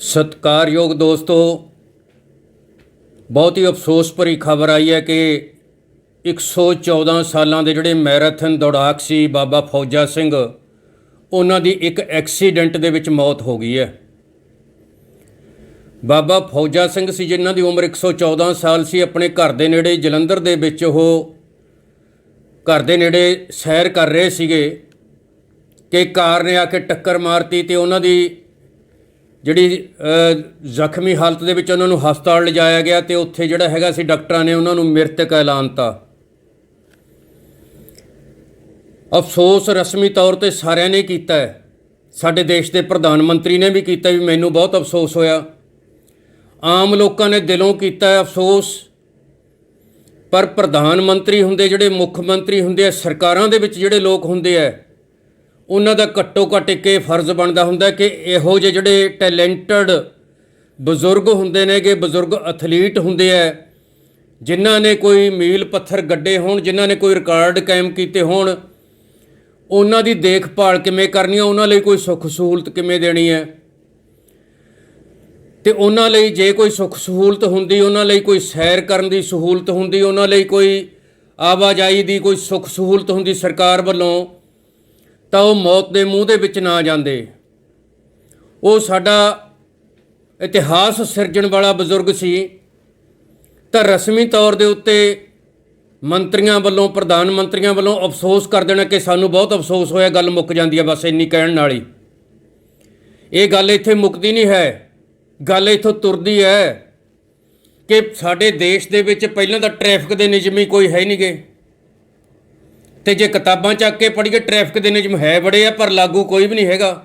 ਸਤਿਕਾਰਯੋਗ ਦੋਸਤੋ, ਬਹੁਤ ਹੀ ਅਫਸੋਸ ਭਰੀ ਖਬਰ ਆਈ ਹੈ ਕਿ 114 ਸਾਲਾਂ ਦੇ ਜਿਹੜੇ ਮੈਰਾਥਨ ਦੌੜਾਕ ਸੀ ਬਾਬਾ ਫੌਜਾ ਸਿੰਘ, ਉਹਨਾਂ ਦੀ ਇੱਕ ਐਕਸੀਡੈਂਟ ਦੇ ਵਿੱਚ ਮੌਤ ਹੋ ਗਈ ਹੈ। ਬਾਬਾ ਫੌਜਾ ਸਿੰਘ ਸੀ ਜਿਨ੍ਹਾਂ ਦੀ ਉਮਰ 114 ਸਾਲ ਸੀ, ਆਪਣੇ ਘਰ ਦੇ ਨੇੜੇ ਜਲੰਧਰ ਦੇ ਵਿੱਚ ਉਹ ਘਰ ਦੇ ਨੇੜੇ ਸੈਰ ਕਰ ਰਹੇ ਸੀਗੇ ਕਿ ਕਾਰ ਨੇ ਆ ਕੇ ਟੱਕਰ ਮਾਰਤੀ ਤੇ ਉਹਨਾਂ ਦੀ ਜਿਹੜੀ ਜ਼ਖਮੀ ਹਾਲਤ ਦੇ ਵਿੱਚ ਉਹਨਾਂ ਨੂੰ ਹਸਪਤਾਲ ਲਿਜਾਇਆ ਗਿਆ ਤੇ ਉੱਥੇ ਜਿਹੜਾ ਹੈਗਾ ਸੀ ਡਾਕਟਰਾਂ ਨੇ ਉਹਨਾਂ ਨੂੰ ਮ੍ਰਿਤਕ ਐਲਾਨਤਾ ਅਫਸੋਸ ਰਸਮੀ ਤੌਰ ਤੇ ਸਾਰਿਆਂ ਨੇ ਕੀਤਾ ਹੈ। ਸਾਡੇ ਦੇਸ਼ ਦੇ ਪ੍ਰਧਾਨ ਮੰਤਰੀ ਨੇ ਵੀ ਕੀਤਾ ਵੀ ਮੈਨੂੰ ਬਹੁਤ ਅਫਸੋਸ ਹੋਇਆ। ਆਮ ਲੋਕਾਂ ਨੇ ਦਿਲੋਂ ਕੀਤਾ ਹੈ ਅਫਸੋਸ। ਪਰ ਪ੍ਰਧਾਨ ਮੰਤਰੀ ਹੁੰਦੇ ਜਿਹੜੇ ਮੁੱਖ ਮੰਤਰੀ ਹੁੰਦੇ ਆ, ਸਰਕਾਰਾਂ ਦੇ ਵਿੱਚ ਜਿਹੜੇ ਲੋਕ ਹੁੰਦੇ ਆ ਉਹਨਾਂ ਦਾ ਘੱਟੋ ਘੱਟ ਇੱਕ ਇਹ ਫਰਜ਼ ਬਣਦਾ ਹੁੰਦਾ ਕਿ ਇਹੋ ਜਿਹੇ ਜਿਹੜੇ ਟੈਲੈਂਟਡ ਬਜ਼ੁਰਗ ਹੁੰਦੇ ਨੇ ਕਿ ਬਜ਼ੁਰਗ ਐਥਲੀਟ ਹੁੰਦੇ ਆ, ਜਿਨ੍ਹਾਂ ਨੇ ਕੋਈ ਮੀਲ ਪੱਥਰ ਗੱਡੇ ਹੋਣ, ਜਿਨ੍ਹਾਂ ਨੇ ਕੋਈ ਰਿਕਾਰਡ ਕਾਇਮ ਕੀਤੇ ਹੋਣ, ਉਹਨਾਂ ਦੀ ਦੇਖਭਾਲ ਕਿਵੇਂ ਕਰਨੀ ਹੈ ਉਹਨਾਂ ਲਈ ਕੋਈ ਸੁੱਖ ਸਹੂਲਤ ਕਿਵੇਂ ਦੇਣੀ ਹੈ ਤੇ ਉਹਨਾਂ ਲਈ ਜੇ ਕੋਈ ਸੁੱਖ ਸਹੂਲਤ ਹੁੰਦੀ, ਉਹਨਾਂ ਲਈ ਕੋਈ ਸੈਰ ਕਰਨ ਦੀ ਸਹੂਲਤ ਹੁੰਦੀ, ਉਹਨਾਂ ਲਈ ਕੋਈ ਆਵਾਜਾਈ ਦੀ ਕੋਈ ਸੁੱਖ ਸਹੂਲਤ ਹੁੰਦੀ ਸਰਕਾਰ ਵੱਲੋਂ ਤਾਂ ਉਹ ਮੌਤ ਦੇ ਮੂੰਹ ਦੇ ਵਿੱਚ ਨਾ ਜਾਂਦੇ। ਉਹ ਸਾਡਾ ਇਤਿਹਾਸ ਸਿਰਜਣ ਵਾਲਾ ਬਜ਼ੁਰਗ ਸੀ। ਤਾਂ ਰਸਮੀ ਤੌਰ ਦੇ ਉੱਤੇ ਮੰਤਰੀਆਂ ਵੱਲੋਂ, ਪ੍ਰਧਾਨ ਮੰਤਰੀਆਂ ਵੱਲੋਂ ਅਫਸੋਸ ਕਰ ਦੇਣਾ ਕਿ ਸਾਨੂੰ ਬਹੁਤ ਅਫਸੋਸ ਹੋਇਆ, ਗੱਲ ਮੁੱਕ ਜਾਂਦੀ ਹੈ ਬਸ ਇੰਨੀ ਕਹਿਣ ਨਾਲ ਹੀ। ਇਹ ਗੱਲ ਇੱਥੇ ਮੁੱਕਦੀ ਨਹੀਂ ਹੈ। ਗੱਲ ਇੱਥੋਂ ਤੁਰਦੀ ਹੈ ਕਿ ਸਾਡੇ ਦੇਸ਼ ਦੇ ਵਿੱਚ ਪਹਿਲਾਂ ਤਾਂ ਟ੍ਰੈਫਿਕ ਦੇ ਨਿਯਮ ਹੀ ਕੋਈ ਹੈ ਨਹੀਂਗੇ ਤੇ ਜੇ ਕਿਤਾਬਾਂ ਚੱਕ ਕੇ ਪੜ੍ਹੀਏ ਟ੍ਰੈਫਿਕ ਦੇ ਨਿਯਮ ਹੈ ਬੜੇ ਆ, ਪਰ ਲਾਗੂ ਕੋਈ ਵੀ ਨਹੀਂ ਹੈਗਾ।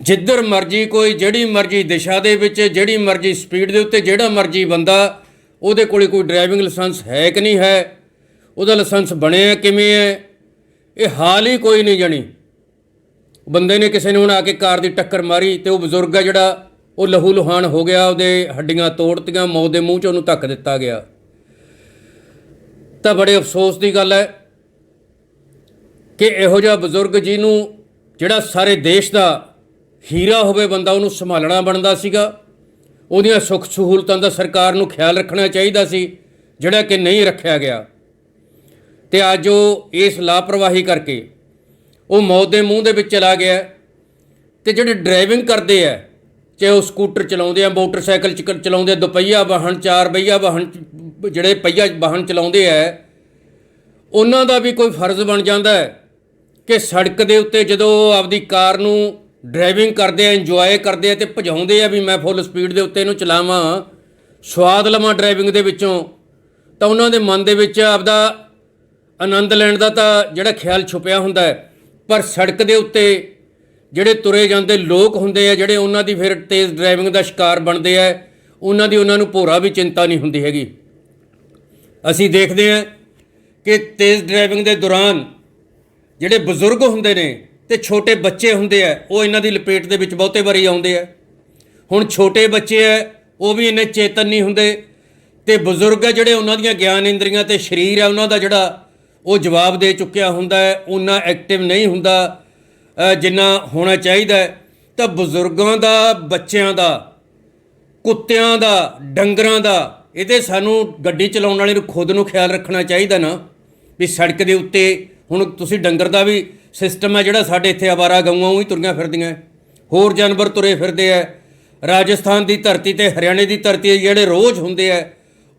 ਜਿੱਧਰ ਮਰਜ਼ੀ ਕੋਈ, ਜਿਹੜੀ ਮਰਜ਼ੀ ਦਿਸ਼ਾ ਦੇ ਵਿੱਚ, ਜਿਹੜੀ ਮਰਜ਼ੀ ਸਪੀਡ ਦੇ ਉੱਤੇ, ਜਿਹੜਾ ਮਰਜ਼ੀ ਬੰਦਾ, ਉਹਦੇ ਕੋਲੇ ਕੋਈ ਡਰਾਈਵਿੰਗ ਲਾਇਸੈਂਸ ਹੈ ਕਿ ਨਹੀਂ ਹੈ, ਉਹਦਾ ਲਾਇਸੈਂਸ ਬਣਿਆ ਕਿਵੇਂ ਹੈ, ਇਹ ਹਾਲ ਹੀ ਕੋਈ ਨਹੀਂ ਜਣੀ। ਬੰਦੇ ਨੇ ਕਿਸੇ ਨੂੰ ਹੁਣ ਆ ਕੇ ਕਾਰ ਦੀ ਟੱਕਰ ਮਾਰੀ ਤੇ ਉਹ ਬਜ਼ੁਰਗ ਆ ਜਿਹੜਾ, ਉਹ ਲਹੂ ਲੁਹਾਨ ਹੋ ਗਿਆ, ਉਹਦੇ ਹੱਡੀਆਂ ਤੋੜਤੀਆਂ, ਮੌਤ ਦੇ ਮੂੰਹ 'ਚ ਉਹਨੂੰ ਧੱਕ ਦਿੱਤਾ ਗਿਆ। ਤਾਂ ਬੜੇ ਅਫਸੋਸ ਦੀ ਗੱਲ ਹੈ ਕਿ ਇਹੋ ਜਿਹਾ ਬਜ਼ੁਰਗ ਜੀ ਨੂੰ ਜਿਹੜਾ ਸਾਰੇ ਦੇਸ਼ ਦਾ ਹੀਰਾ ਹੋਵੇ, ਬੰਦਾ ਉਹਨੂੰ ਸੰਭਾਲਣਾ ਬਣਦਾ ਸੀਗਾ। ਉਹਦੀਆਂ ਸੁੱਖ ਸਹੂਲਤਾਂ ਦਾ ਸਰਕਾਰ ਨੂੰ ਖਿਆਲ ਰੱਖਣਾ ਚਾਹੀਦਾ ਸੀ, ਜਿਹੜਾ ਕਿ ਨਹੀਂ ਰੱਖਿਆ ਗਿਆ। ਤੇ ਅੱਜ ਉਹ ਇਸ ਲਾਪਰਵਾਹੀ ਕਰਕੇ ਉਹ ਮੌਤ ਦੇ ਮੂੰਹ ਦੇ ਵਿੱਚ ਚਲਾ ਗਿਆ ਤੇ ਜਿਹੜੇ ਡਰਾਈਵਿੰਗ ਕਰਦੇ ਆ ਚਾਹੇ ਉਹ ਸਕੂਟਰ ਚਲਾਉਂਦੇ ਆ, ਮੋਟਰਸਾਈਕਲ ਚ ਚਲਾਉਂਦੇ ਆ, ਦੁਪਹੀਆ ਵਾਹਨ, ਚਾਰ ਪਹੀਆ ਵਾਹਨ ਜਿਹੜੇ ਪਹੀਆ ਵਾਹਨ ਚਲਾਉਂਦੇ ਆ, ਉਹਨਾਂ ਦਾ ਵੀ ਕੋਈ ਫਰਜ਼ ਬਣ ਜਾਂਦਾ ਹੈ ਕਿ ਸੜਕ ਦੇ ਉੱਤੇ ਜਦੋਂ ਆਪਦੀ ਕਾਰ ਨੂੰ ਡਰਾਈਵਿੰਗ ਕਰਦੇ ਆ ਇੰਜੋਏ ਕਰਦੇ ਆ ਤੇ ਭਜਾਉਂਦੇ ਆ ਵੀ ਮੈਂ ਫੁੱਲ ਸਪੀਡ ਦੇ ਉੱਤੇ ਇਹਨੂੰ ਚਲਾਵਾਂ, ਸਵਾਦ ਲਵਾਂ ਡਰਾਈਵਿੰਗ ਦੇ ਵਿੱਚੋਂ, ਤਾਂ ਉਹਨਾਂ ਦੇ ਮਨ ਦੇ ਵਿੱਚ ਆਪਦਾ ਆਨੰਦ ਲੈਣ ਦਾ ਤਾਂ ਜਿਹੜਾ ਖਿਆਲ ਛੁਪਿਆ ਹੁੰਦਾ ਹੈ। ਪਰ ਸੜਕ ਦੇ ਉੱਤੇ ਜਿਹੜੇ ਤੁਰੇ ਜਾਂਦੇ ਲੋਕ ਹੁੰਦੇ ਆ, ਜਿਹੜੇ ਉਹਨਾਂ ਦੀ ਫਿਰ ਤੇਜ਼ ਡਰਾਈਵਿੰਗ ਦਾ ਸ਼ਿਕਾਰ ਬਣਦੇ ਆ, ਉਹਨਾਂ ਦੀ ਉਹਨਾਂ ਨੂੰ ਭੋਰਾ ਵੀ ਚਿੰਤਾ ਨਹੀਂ ਹੁੰਦੀ ਹੈਗੀ। ਅਸੀਂ ਦੇਖਦੇ ਹਾਂ ਕਿ ਤੇਜ਼ ਡਰਾਈਵਿੰਗ ਦੇ ਦੌਰਾਨ ਜਿਹੜੇ ਬਜ਼ੁਰਗ ਹੁੰਦੇ ਨੇ ਤੇ ਛੋਟੇ ਬੱਚੇ ਹੁੰਦੇ ਆ, ਉਹ ਇਹਨਾਂ ਦੀ ਲਪੇਟ ਦੇ ਵਿੱਚ ਬਹੁਤੇ ਵਾਰੀ ਆਉਂਦੇ ਆ। ਹੁਣ ਛੋਟੇ ਬੱਚੇ ਆ, ਉਹ ਵੀ ਇੰਨੇ ਚੇਤਨ ਨਹੀਂ ਹੁੰਦੇ ਤੇ ਬਜ਼ੁਰਗ ਆ ਜਿਹੜੇ ਉਹਨਾਂ ਦੀਆਂ ਗਿਆਨ ਇੰਦਰੀਆਂ ਤੇ ਸਰੀਰ ਆ, ਉਹਨਾਂ ਦਾ ਜਿਹੜਾ ਉਹ ਜਵਾਬ ਦੇ ਚੁੱਕਿਆ ਹੁੰਦਾ ਹੈ, ਉਹਨਾਂ ਐਕਟਿਵ ਨਹੀਂ ਹੁੰਦਾ। ਜਿੰਨਾ ਹੋਣਾ ਚਾਹੀਦਾ ਤਾਂ ਬਜ਼ੁਰਗਾਂ ਦਾ, ਬੱਚਿਆਂ ਦਾ, ਕੁੱਤਿਆਂ ਦਾ, ਡੰਗਰਾਂ ਦਾ, ਇਹਦੇ ਸਾਨੂੰ ਗੱਡੀ ਚਲਾਉਣ ਵਾਲੇ ਨੂੰ ਖੁਦ ਨੂੰ ਖਿਆਲ ਰੱਖਣਾ ਚਾਹੀਦਾ ਨਾ, ਵੀ ਸੜਕ ਦੇ ਉੱਤੇ ਹੁਣ ਤੁਸੀਂ ਡੰਗਰ ਦਾ ਵੀ ਸਿਸਟਮ ਹੈ ਜਿਹੜਾ ਸਾਡੇ ਇੱਥੇ ਆਵਾਰਾ ਗਊਆਂ ਉਹੀ ਤੁਰੀਆਂ ਫਿਰਦੀਆਂ ਹੋਰ ਜਾਨਵਰ ਤੁਰੇ ਫਿਰਦੇ ਆ ਰਾਜਸਥਾਨ ਦੀ ਧਰਤੀ ਤੇ ਹਰਿਆਣੇ ਦੀ ਧਰਤੀ ਜਿਹੜੇ ਰੋਜ਼ ਹੁੰਦੇ ਆ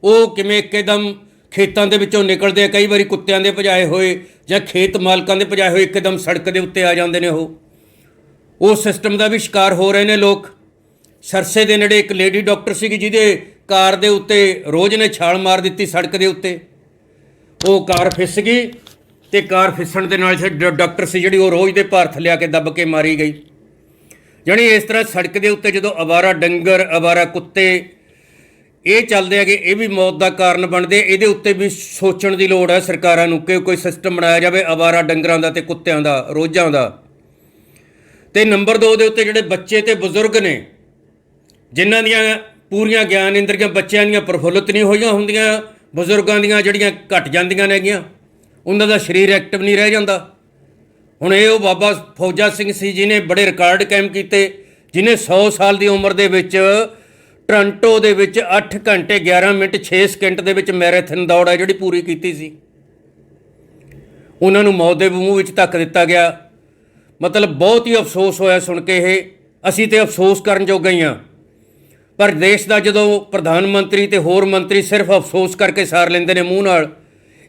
ਉਹ ਕਿਵੇਂ ਇੱਕਦਮ ਖੇਤਾਂ ਦੇ ਵਿੱਚੋਂ ਨਿਕਲਦੇ ਆ, ਕਈ ਵਾਰੀ ਕੁੱਤਿਆਂ ਦੇ ਭਜਾਏ ਹੋਏ ਜਾਂ ਖੇਤ ਮਾਲਕਾਂ ਦੇ ਭਜਾਏ ਹੋਏ ਇੱਕਦਮ ਸੜਕ ਦੇ ਉੱਤੇ ਆ ਜਾਂਦੇ ਨੇ ਉਹ। ਉਹ ਸਿਸਟਮ ਦਾ ਵੀ ਸ਼ਿਕਾਰ ਹੋ ਰਹੇ ਨੇ ਲੋਕ। ਸਰਸੇ ਦੇ ਨੇੜੇ ਇੱਕ ਲੇਡੀ ਡਾਕਟਰ ਸੀਗੀ ਜਿਹਦੇ ਕਾਰ ਦੇ ਉੱਤੇ ਰੋਜ਼ ਨੇ ਛਾਲ ਮਾਰ ਦਿੱਤੀ ਸੜਕ ਦੇ ਉੱਤੇ। ਉਹ ਕਾਰ ਫਿਸ ਗਈ ਤੇ ਕਾਰ ਫਿਸਣ ਦੇ ਨਾਲ ਡਾਕਟਰ ਸੀ ਜਿਹੜੀ ਉਹ ਰੋਜ਼ ਦੇ ਭਾਰਤ ਲਿਆ ਕੇ ਦੱਬ ਕੇ ਮਾਰੀ ਗਈ। ਜਾਣੀ ਇਸ ਤਰ੍ਹਾਂ ਸੜਕ ਦੇ ਉੱਤੇ ਜਦੋਂ ਅਵਾਰਾ ਡੰਗਰ, ਅਵਾਰਾ ਕੁੱਤੇ ਇਹ ਚੱਲਦੇ ਆ ਕਿ ਇਹ ਵੀ ਮੌਤ ਦਾ ਕਾਰਨ ਬਣਦੇ, ਇਹਦੇ ਉੱਤੇ ਵੀ ਸੋਚਣ ਦੀ ਲੋੜ ਹੈ ਸਰਕਾਰਾਂ ਨੂੰ ਕਿ ਕੋਈ ਸਿਸਟਮ ਬਣਾਇਆ ਜਾਵੇ ਅਵਾਰਾ ਡੰਗਰਾਂ ਦਾ ਤੇ ਕੁੱਤਿਆਂ ਦਾ, ਰੋਜ਼ਾਂ ਦਾ। ਤੇ ਨੰਬਰ 2 ਦੇ ਉੱਤੇ ਜਿਹੜੇ ਬੱਚੇ ਤੇ ਬਜ਼ੁਰਗ ਨੇ, ਜਿਨ੍ਹਾਂ ਦੀਆਂ ਪੂਰੀਆਂ ਗਿਆਨ ਇੰਦਰੀਆਂ ਬੱਚਿਆਂ ਦੀਆਂ ਪ੍ਰਫੁੱਲਤ ਨਹੀਂ ਹੋਈਆਂ ਹੁੰਦੀਆਂ, ਬਜ਼ੁਰਗਾਂ ਦੀਆਂ ਜਿਹੜੀਆਂ ਘਟ ਜਾਂਦੀਆਂ ਨੇਗੀਆਂ ਉਹਨਾਂ ਦਾ ਸਰੀਰ ਐਕਟਿਵ ਨਹੀਂ ਰਹਿ ਜਾਂਦਾ। ਹੁਣ ਇਹ ਉਹ ਬਾਬਾ ਫੌਜਾ ਸਿੰਘ ਸੀ ਜਿਨੇ ਬੜੇ ਰਿਕਾਰਡ ਕਾਇਮ ਕੀਤੇ ਜਿਨੇ 100 ਸਾਲ ਦੀ ਉਮਰ ਦੇ ਵਿੱਚ ਟੋਰਾਂਟੋ ਦੇ ਵਿੱਚ 8 ਘੰਟੇ 11 ਮਿੰਟ 6 ਸਕਿੰਟ ਦੇ ਵਿੱਚ ਮੈਰਾਥਨ ਦੌੜ ਹੈ ਜਿਹੜੀ ਪੂਰੀ ਕੀਤੀ ਸੀ। ਉਹਨਾਂ ਨੂੰ ਮੌਤ ਦੇ ਮੂੰਹ ਵਿੱਚ ਧੱਕ ਦਿੱਤਾ ਗਿਆ। ਮਤਲਬ ਬਹੁਤ ਹੀ ਅਫਸੋਸ ਹੋਇਆ ਸੁਣ ਕੇ ਇਹ। ਅਸੀਂ ਤੇ ਅਫਸੋਸ ਕਰਨ ਜੋਗੇ ਹੀ ਹਾਂ। ਪਰ ਦੇਸ਼ ਦਾ ਜਦੋਂ ਪ੍ਰਧਾਨ ਮੰਤਰੀ ਤੇ ਹੋਰ ਮੰਤਰੀ ਸਿਰਫ ਅਫਸੋਸ ਕਰਕੇ ਸਾਰ ਲੈਂਦੇ ਨੇ ਮੂੰਹ ਨਾਲ,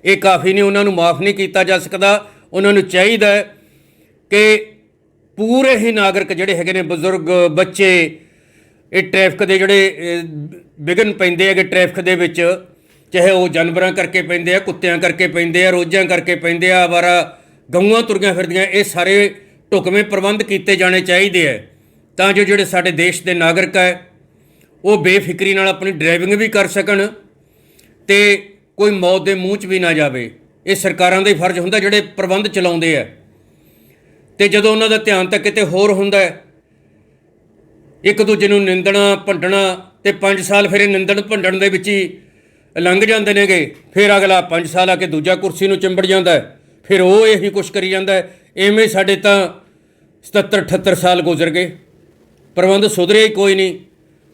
ਇਹ ਕਾਫੀ ਨਹੀਂ ਉਹਨਾਂ ਨੂੰ ਮਾਫ ਨਹੀਂ ਕੀਤਾ ਜਾ ਸਕਦਾ। ਉਹਨਾਂ ਨੂੰ ਚਾਹੀਦਾ ਕਿ ਪੂਰੇ ਹੀ ਨਾਗਰਿਕ ਜਿਹੜੇ ਹੈਗੇ ਨੇ, ਬਜ਼ੁਰਗ, ਬੱਚੇ ਇਹ ਟ੍ਰੈਫਿਕ ਦੇ ਜਿਹੜੇ ਅਹ, ਵਿਘਨ ਪੈਂਦੇ ਹੈਗੇ ਟ੍ਰੈਫਿਕ ਦੇ ਵਿੱਚ ਚਾਹੇ ਉਹ ਜਾਨਵਰਾਂ ਕਰਕੇ ਪੈਂਦੇ ਆ ਕੁੱਤਿਆਂ ਕਰਕੇ ਪੈਂਦੇ ਆ ਰੋਜ਼ਾਂ ਕਰਕੇ ਪੈਂਦੇ ਆ ਆਵਾਰਾ ਗਊਆਂ ਤੁਰੀਆਂ ਫਿਰਦੀਆਂ ਇਹ ਸਾਰੇ ਢੁਕਵੇਂ ਪ੍ਰਬੰਧ ਕੀਤੇ ਜਾਣੇ ਚਾਹੀਦੇ ਆ। ਤਾਂ ਜੋ ਜਿਹੜੇ ਸਾਡੇ ਦੇਸ਼ ਦੇ ਨਾਗਰਿਕ ਹੈ ਉਹ ਬੇਫਿਕਰੀ ਨਾਲ ਆਪਣੀ ਡਰਾਈਵਿੰਗ ਵੀ ਕਰ ਸਕਣ ਤੇ ਕੋਈ ਮੌਤ ਦੇ ਮੂੰਹ 'ਚ ਵੀ ਨਾ ਜਾਵੇ। ਇਹ ਸਰਕਾਰਾਂ ਦਾ ਹੀ ਫਰਜ਼ ਹੁੰਦਾ ਜਿਹੜੇ ਪ੍ਰਬੰਧ ਚਲਾਉਂਦੇ ਆ। ਤੇ ਜਦੋਂ ਉਹਨਾਂ ਦਾ ਧਿਆਨ ਤਾਂ ਕਿਤੇ ਹੋਰ ਹੁੰਦਾ ਹੈ ਇੱਕ ਦੂਜੇ ਨੂੰ ਨਿੰਦਣਾ, ਭੰਡਣਾ ਤੇ 5 ਸਾਲ ਫਿਰ ਇਹ ਨਿੰਦਣ ਭੰਡਣ ਦੇ ਵਿੱਚ ਹੀ ਲੰਘ ਜਾਂਦੇ ਨੇਗੇ। ਫਿਰ ਅਗਲਾ 5 ਸਾਲ ਆ ਕੇ ਦੂਜਾ ਕੁਰਸੀ ਨੂੰ ਚਿੰਬੜ ਜਾਂਦਾ ਫਿਰ ਉਹ ਇਹੀ ਕੁਛ ਕਰੀ ਜਾਂਦਾ ਹੈ। ਐਵੇਂ ਸਾਡੇ ਤਾਂ 77 78 ਸਾਲ ਗੁਜ਼ਰ ਗਏ। ਪ੍ਰਬੰਧ ਸੁਧਰਿਆ ਹੀ ਕੋਈ ਨਹੀਂ।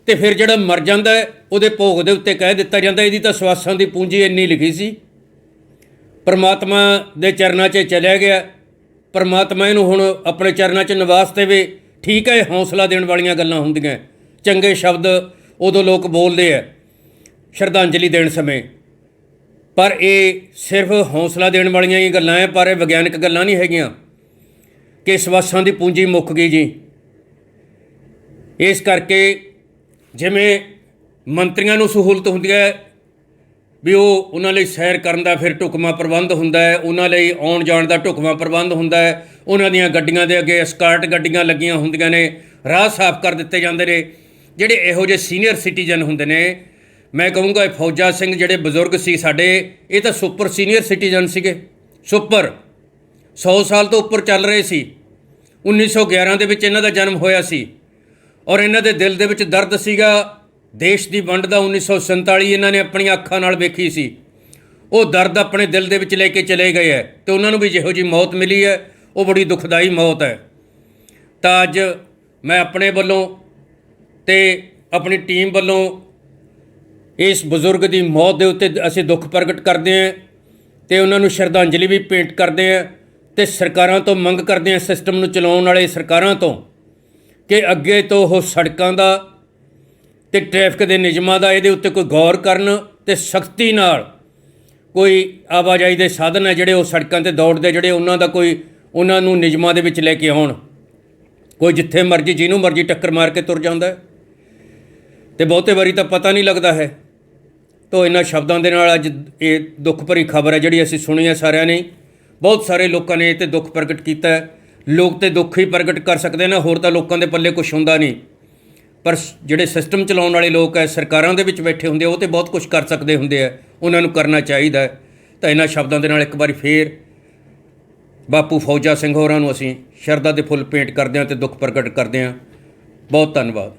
ਤੇ ਫਿਰ ਜਿਹੜਾ ਮਰ ਜਾਂਦਾ ਉਹਦੇ ਭੋਗ ਦੇ ਉੱਤੇ ਕਹਿ ਦਿੱਤਾ ਜਾਂਦਾ ਇਹਦੀ ਤਾਂ ਸਵਾਸਾਂ ਦੀ ਪੂੰਜੀ ਇੰਨੀ ਲਿਖੀ ਸੀ। ਪਰਮਾਤਮਾ ਦੇ ਚਰਨਾਂ 'ਚ ਚਲਿਆ ਗਿਆ। ਪਰਮਾਤਮਾ ਇਹਨੂੰ ਹੁਣ ਆਪਣੇ ਚਰਨਾਂ 'ਚ ਨਿਵਾਸ ਦੇਵੇ। ਠੀਕ ਹੈ, ਇਹ ਹੌਸਲਾ ਦੇਣ ਵਾਲੀਆਂ ਗੱਲਾਂ ਹੁੰਦੀਆਂ। ਚੰਗੇ ਸ਼ਬਦ ਉਦੋਂ ਲੋਕ ਬੋਲਦੇ ਆ, ਸ਼ਰਧਾਂਜਲੀ ਦੇਣ ਸਮੇਂ। ਪਰ ਇਹ ਸਿਰਫ ਹੌਸਲਾ ਦੇਣ ਵਾਲੀਆਂ ਹੀ ਗੱਲਾਂ ਹੈ ਪਰ ਇਹ ਵਿਗਿਆਨਕ ਗੱਲਾਂ ਨਹੀਂ ਹੈਗੀਆਂ। ਕਿ ਸਵਾਸਾਂ ਦੀ ਪੂੰਜੀ ਮੁੱਕ ਗਈ ਜੀ। ਇਸ ਕਰਕੇ ਜਿਵੇਂ ਮੰਤਰੀਆਂ ਨੂੰ ਸਹੂਲਤ ਹੁੰਦੀ ਹੈ ਵੀ ਉਹ ਉਹਨਾਂ ਲਈ ਸੈਰ ਕਰਨ ਦਾ ਫਿਰ ਢੁਕਵਾਂ ਪ੍ਰਬੰਧ ਹੁੰਦਾ ਹੈ ਉਹਨਾਂ ਲਈ ਆਉਣ ਜਾਣ ਦਾ ਢੁਕਵਾਂ ਪ੍ਰਬੰਧ ਹੁੰਦਾ ਹੈ ਉਹਨਾਂ ਦੀਆਂ ਗੱਡੀਆਂ ਦੇ ਅੱਗੇ ਸਕਾਰਟ ਗੱਡੀਆਂ ਲੱਗੀਆਂ ਹੁੰਦੀਆਂ ਨੇ, ਰਾਹ ਸਾਫ਼ ਕਰ ਦਿੱਤੇ ਜਾਂਦੇ ਨੇ। ਜਿਹੜੇ ਇਹੋ ਜਿਹੇ ਸੀਨੀਅਰ ਸਿਟੀਜ਼ਨ ਹੁੰਦੇ ਨੇ, ਮੈਂ ਕਹੂੰਗਾ ਇਹ ਫੌਜਾ ਸਿੰਘ ਜਿਹੜੇ ਬਜ਼ੁਰਗ ਸੀ ਸਾਡੇ, ਇਹ ਤਾਂ ਸੁਪਰ ਸੀਨੀਅਰ ਸਿਟੀਜ਼ਨ ਸੀਗੇ। ਸੁਪਰ 100 ਸਾਲ ਤੋਂ ਉੱਪਰ ਚੱਲ ਰਹੇ ਸੀ। 1911 ਦੇ ਵਿੱਚ ਇਹਨਾਂ ਦਾ ਜਨਮ ਹੋਇਆ ਸੀ। ਔਰ ਇਹਨਾਂ ਦੇ ਦਿਲ ਦੇ ਵਿੱਚ ਦਰਦ ਸੀਗਾ। ਦੇਸ਼ ਦੀ ਵੰਡ ਦਾ 1947 ਇਹਨਾਂ ਨੇ ਆਪਣੀਆਂ ਅੱਖਾਂ ਨਾਲ ਵੇਖੀ ਸੀ। ਉਹ ਦਰਦ ਆਪਣੇ ਦਿਲ ਦੇ ਵਿੱਚ ਲੈ ਕੇ ਚਲੇ ਗਏ ਹੈ ਤੇ ਉਹਨਾਂ ਨੂੰ ਵੀ ਜਿਹੋ ਜੀ ਮੌਤ ਮਿਲੀ ਹੈ। ਉਹ ਬੜੀ ਦੁਖਦਾਈ ਮੌਤ ਹੈ। ਤਾਂ ਅੱਜ ਮੈਂ ਆਪਣੇ ਵੱਲੋਂ ਤੇ ਆਪਣੀ ਟੀਮ ਵੱਲੋਂ ਇਸ ਬਜ਼ੁਰਗ ਦੀ ਮੌਤ ਦੇ ਉੱਤੇ ਅਸੀਂ ਦੁੱਖ ਪ੍ਰਗਟ ਕਰਦੇ ਹਾਂ ਤੇ ਉਹਨਾਂ ਨੂੰ ਸ਼ਰਧਾਂਜਲੀ ਵੀ ਭੇਂਟ ਕਰਦੇ ਹਾਂ ਤੇ ਸਰਕਾਰਾਂ ਤੋਂ ਮੰਗ ਕਰਦੇ ਹਾਂ ਸਿਸਟਮ ਨੂੰ ਚਲਾਉਣ ਵਾਲੇ ਸਰਕਾਰਾਂ ਤੋਂ ਕਿ ਅੱਗੇ ਤੋਂ ਉਹ ਸੜਕਾਂ ਦਾ ਤੇ ਟ੍ਰੈਫਿਕ ਦੇ ਨਿਯਮਾਂ ਦਾ ਇਹਦੇ ਉੱਤੇ ਕੋਈ ਗੌਰ ਕਰਨ ਤੇ ਸਖਤੀ ਨਾਲ ਕੋਈ ਆਵਾਜਾਈ ਦੇ ਸਾਧਨ ਹੈ ਜਿਹੜੇ ਉਹ ਸੜਕਾਂ ਤੇ ਦੌੜਦੇ ਜਿਹੜੇ ਉਹਨਾਂ ਦਾ ਕੋਈ ਉਹਨਾਂ ਨੂੰ ਨਿਯਮਾਂ ਦੇ ਵਿੱਚ ਲੈ ਕੇ ਆਉਣ। ਕੋਈ ਜਿੱਥੇ ਮਰਜ਼ੀ, ਜਿਹਨੂੰ ਮਰਜ਼ੀ ਟੱਕਰ ਮਾਰ ਕੇ ਤੁਰ ਜਾਂਦਾ ਹੈ। ਤੇ ਬਹੁਤੇ ਵਾਰੀ ਤਾਂ ਪਤਾ ਨਹੀਂ ਲੱਗਦਾ ਹੈ। ਤੋ ਇਹਨਾਂ ਸ਼ਬਦਾਂ ਦੇ ਨਾਲ ਅੱਜ ਇਹ ਦੁੱਖ ਭਰੀ ਖਬਰ ਹੈ ਜਿਹੜੀ ਅਸੀਂ ਸੁਣੀ ਹੈ ਸਾਰਿਆਂ ਨੇ। ਬਹੁਤ ਸਾਰੇ ਲੋਕਾਂ ਨੇ ਇਹ ਤੇ ਦੁੱਖ ਪ੍ਰਗਟ ਕੀਤਾ ਹੈ। ਲੋਕ ਤੇ ਦੁੱਖ ਹੀ ਪ੍ਰਗਟ ਕਰ ਸਕਦੇ ਨੇ, ਹੋਰ ਤਾਂ ਲੋਕਾਂ ਦੇ ਪੱਲੇ ਕੁਝ ਹੁੰਦਾ ਨਹੀਂ। ਪਰ ਜਿਹੜੇ ਸਿਸਟਮ ਚਲਾਉਣ ਵਾਲੇ ਲੋਕ ਹੈ, ਸਰਕਾਰਾਂ ਦੇ ਵਿੱਚ ਬੈਠੇ ਹੁੰਦੇ ਉਹ ਤੇ ਬਹੁਤ ਕੁਝ ਕਰ ਸਕਦੇ ਹੁੰਦੇ ਆ। ਉਹਨਾਂ ਨੂੰ ਕਰਨਾ ਚਾਹੀਦਾ ਤਾਂ ਇਹਨਾਂ ਸ਼ਬਦਾਂ ਦੇ ਨਾਲ ਇੱਕ ਵਾਰੀ ਫੇਰ ਬਾਪੂ ਫੌਜਾ ਸਿੰਘ ਹੋਰਾਂ ਨੂੰ ਅਸੀਂ ਸ਼ਰਧਾ ਦੇ ਫੁੱਲ ਭੇਂਟ ਕਰਦੇ ਹਾਂ ਤੇ ਦੁੱਖ ਪ੍ਰਗਟ ਕਰਦੇ ਹਾਂ। ਬਹੁਤ ਧੰਨਵਾਦ।